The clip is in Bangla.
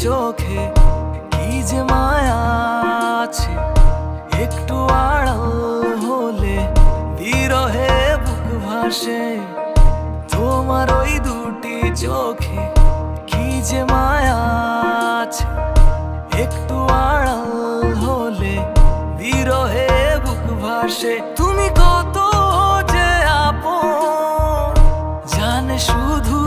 চোখে কি যে মায়া আছে, একটু আড়াল হলে বিরহে বুক ভাসে। তোমার ওই দুটি চোখে কি যে মায়া আছে, একটু আড়াল হলে বিরহে বুক ভাসে। তুমি কত যে আপন, জানে শুধু